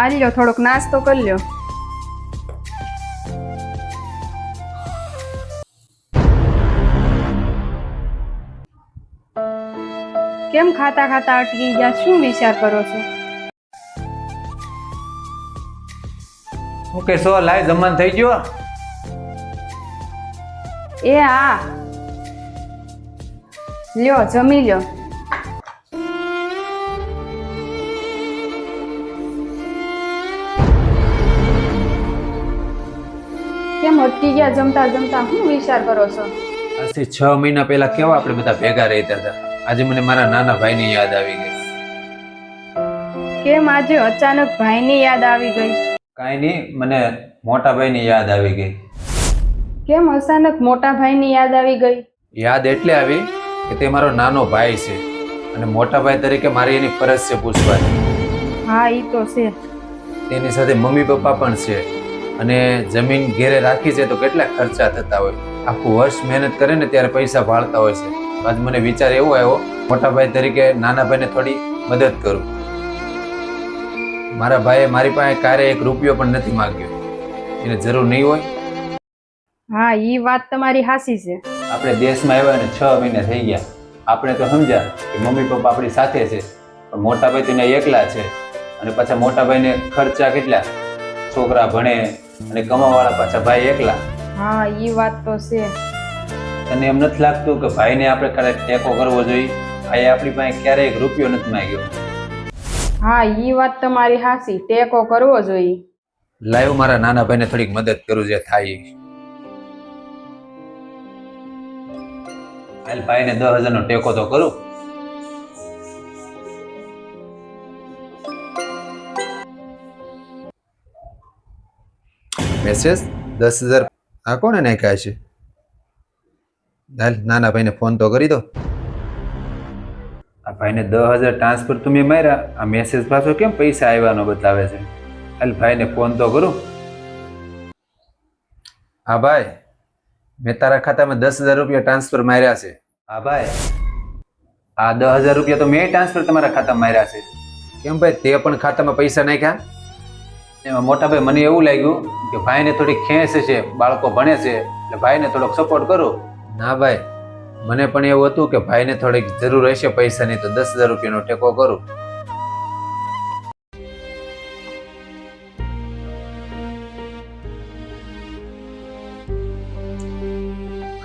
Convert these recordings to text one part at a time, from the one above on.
આ લ્યો થોડોક નાસ્તો કરી લ્યો. કેમ ખાતા ખાતા અટકી ગયા? શું વિચાર કરો છો? ઓકે સો લાય જમવાનું થઈ ગયો? એ હા. લ્યો જમી લ્યો. કેમ અટકી ગયા જમતા જમતા હું વિચાર કરો છો? આજથી છ મહિના પહેલા કેવા આપણે બધા ભેગા રહેતા હતા? આજે મને મારા નાના ભાઈની યાદ આવી ગઈ. કેમ આજે અચાનક ભાઈની યાદ આવી ગઈ? કાંઈ નહીં મને મોટા ભાઈની યાદ આવી ગઈ. કેમ અચાનક મોટા ભાઈની યાદ આવી ગઈ? યાદ એટલે આવી કે તે મારો નાનો ભાઈ છે અને મોટા ભાઈ તરીકે મારી એની ફરજ છે પૂછવાની. હા એ તો છે. તેની સાથે મમ્મી પપ્પા પણ છે. અને જમીન ઘેરે રાખી છે તો કેટલા ખર્ચા થતા હોય? આખું વર્ષ મહેનત કરે ને ત્યારે પૈસા ભાળતા હોય છે. આજ મને વિચાર એવો આવ્યો મોટા ભાઈ તરીકે નાના ભાઈને થોડી મદદ કરું. મારા ભાઈએ મારી પાસે ક્યારે એક રૂપિયો પણ નથી માંગ્યો. એને જરૂર નહીં હોય? હા એ વાત તમારી હાસી છે. આપણે દેશમાં આવ્યા ને છ મહિના થઈ ગયા. આપણે તો સમજ્યા કે મમ્મી પપ્પા આપણી સાથે છે. પણ મોટા ભાઈ તો એકલા છે. અને પાછા મોટા ભાઈને ખર્ચા કેટલા? છોકરા ભણે અને કમાવાળા પાછા ભાઈ એકલા. હા ઈ વાત તો છે. તને એમ નથી લાગતું કે ભાઈને આપણે કદાચ ટેકો કરવો જોઈએ? ભાઈ આપણી પાસે ક્યારેય એક રૂપિયો નથી માંગ્યો. હા ઈ વાત તમારી હાસી ટેકો કરવો જોઈએ. લાઈવ મારા નાના ભાઈને થોડીક મદદ કરું જે થાય એ. હાલ ભાઈને દસ હજારનો ટેકો તો કરું. મેસેજ દસ હજાર. આ કોને નાખ્યા છે? હાલ નાના ભાઈને ફોન તો કરી દો. આ ભાઈને દસ હજાર ટ્રાન્સફર તમે માર્યા. આ મેસેજ પાછો કેમ પૈસા આવ્યાનો બતાવે છે? હાલ ભાઈને ફોન તો કરું. હા ભાઈ. મેં તારા ખાતામાં દસ હજાર રૂપિયા ટ્રાન્સફર માર્યા છે. હા ભાઈ. આ દસ હજાર રૂપિયા તો મેં ટ્રાન્સફર તમારા ખાતામાં માર્યા છે. કેમ ભાઈ? તે પણ ખાતામાં પૈસા નાખ્યા? એમાં મોટા ભાઈ મને એવું લાગ્યું કે ભાઈને થોડી ખેંચ છે બાળકો ભણે છે એટલે ભાઈને થોડોક સપોર્ટ કરો. ના ભાઈ મને પણ એવું હતું કે ભાઈને થોડીક જરૂર હશે પૈસાની તો દસ હજાર રૂપિયાનો ટેકો કરું.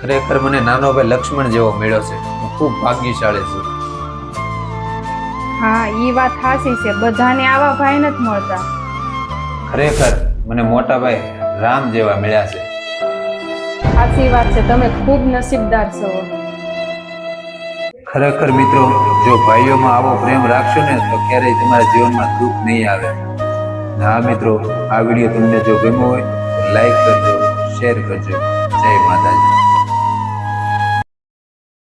ખરેખર મને નાનો ભાઈ લક્ષ્મણ જેવો મળ્યો છે. હું ખૂબ ભાગ્યશાળી છું. હા ઈ વાત હાસી છે. બધાને આવા ભાઈ નથી મળતા. ખરેખર મને મોટા ભાઈ રામ જેવા મળ્યા છે. સાચી વાત છે તમે ખૂબ નસીબદાર છો. ખરેખર મિત્રો જો ભાઈઓમાં આવો પ્રેમ રાખશો ને તો ક્યારેય તમારા જીવનમાં દુઃખ નહીં આવે. હા મિત્રો આ વીડિયો તમને જો ગમ્યો હોય તો લાઈક કરજો શેર કરજો. જય માતાજી.